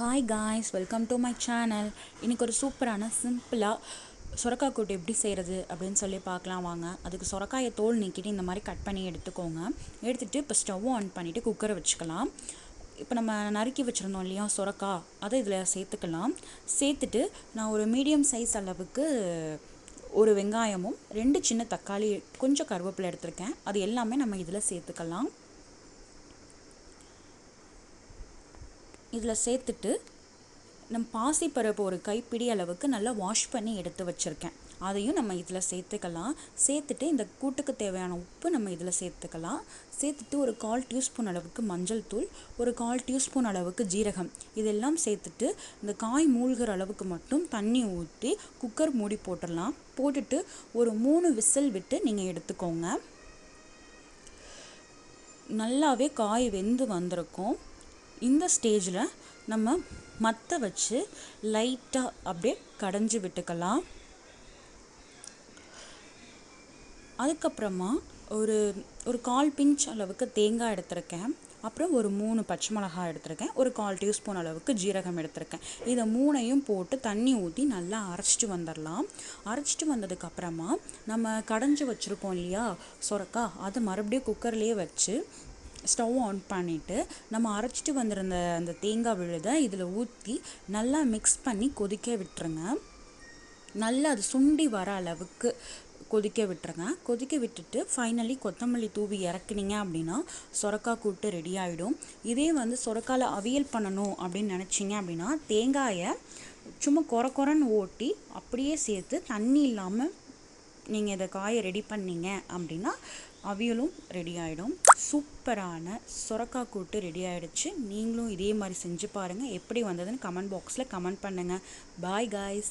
Hi guys welcome to my channel இன்றைக்கி ஒரு சூப்பரான சிம்பிளாக சுரக்காய் கூட்டு எப்படி செய்கிறது அப்படின்னு சொல்லி பார்க்கலாம் வாங்க. அதுக்கு சுரக்காயை தோல் நீக்கிட்டு இந்த மாதிரி கட் பண்ணி எடுத்துக்கோங்க. எடுத்துகிட்டு இப்போ ஸ்டவ் ஆன் பண்ணிவிட்டு குக்கரை வச்சுக்கலாம். இப்போ நம்ம நறுக்கி வச்சுருந்தோம் இல்லையா சுரக்கா அதை இதில் சேர்த்துக்கலாம். சேர்த்துட்டு நான் ஒரு மீடியம் சைஸ் அளவுக்கு ஒரு வெங்காயமும் ரெண்டு சின்ன தக்காளி கொஞ்சம் கருவேப்பிலை எடுத்திருக்கேன். அது எல்லாமே நம்ம இதில் சேர்த்துக்கலாம். இதில் சேர்த்துட்டு நம்ம பாசிப்பருப்பு ஒரு கைப்பிடி அளவுக்கு நல்லா வாஷ் பண்ணி எடுத்து வச்சுருக்கேன். அதையும் நம்ம இதில் சேர்த்துக்கலாம். சேர்த்துட்டு இந்த கூட்டுக்கு தேவையான உப்பு நம்ம இதில் சேர்த்துக்கலாம். சேர்த்துட்டு ஒரு கால் டியூஸ்பூன் அளவுக்கு மஞ்சள் தூள் ஒரு கால் டியூஸ்பூன் அளவுக்கு ஜீரகம். இதெல்லாம் சேர்த்துட்டு இந்த காய் மூழ்கிற அளவுக்கு மட்டும் தண்ணி ஊற்றி குக்கர் மூடி போட்டுடலாம். போட்டுட்டு ஒரு மூணு விசில் விட்டு நீங்கள் எடுத்துக்கோங்க. நல்லாவே காய் வெந்து வந்திருக்கும். இந்த ஸ்டேஜில் நம்ம மற்ற வச்சு லைட்டாக அப்படியே கடைஞ்சி விட்டுக்கலாம். அதுக்கப்புறமா ஒரு ஒரு கால் பிஞ்ச் அளவுக்கு தேங்காய் எடுத்திருக்கேன். அப்புறம் ஒரு மூணு பச்சை மிளகாய் எடுத்திருக்கேன். ஒரு கால் டீஸ்பூன் அளவுக்கு ஜீரகம் எடுத்திருக்கேன். இதை மூணையும் போட்டு தண்ணி ஊற்றி நல்லா அரைச்சிட்டு வந்துடலாம். அரைச்சிட்டு வந்ததுக்கப்புறமா நம்ம கடைஞ்சி வச்சுருக்கோம் இல்லையா? சொரக்கா அதை மறுபடியும் குக்கர்லேயே வச்சு ஸ்டவ் ஆன் பண்ணிவிட்டு நம்ம அரைச்சிட்டு வந்திருந்த அந்த தேங்காய் விழுதை இதில் ஊற்றி நல்லா மிக்ஸ் பண்ணி கொதிக்க விட்டுருங்க. நல்லா அது சுண்டி வர அளவுக்கு கொதிக்க விட்டுருங்க. கொதிக்க விட்டுட்டு ஃபைனலி கொத்தமல்லி தூவி இறக்குனீங்க அப்படின்னா சொரக்காய் கூட்டு ரெடி ஆகிடும் இதே வந்து சொரக்காயில் அவியல் பண்ணணும் அப்படின்னு நினச்சிங்க அப்படின்னா தேங்காயை சும்மா கொர கொரன்னு ஓட்டி அப்படியே சேர்த்து தண்ணி இல்லாமல் நீங்கள் இதை காயை ரெடி பண்ணீங்க அப்படின்னா அவியலும் ரெடி ஆகிடும் சூப்பரான சுரக்கா கூட்டு ரெடி ஆகிடுச்சு நீங்களும் இதே மாதிரி செஞ்சு பாருங்கள் எப்படி வந்ததுன்னு கமெண்ட் பாக்ஸில் கமெண்ட் பண்ணுங்கள் பாய் காய்ஸ்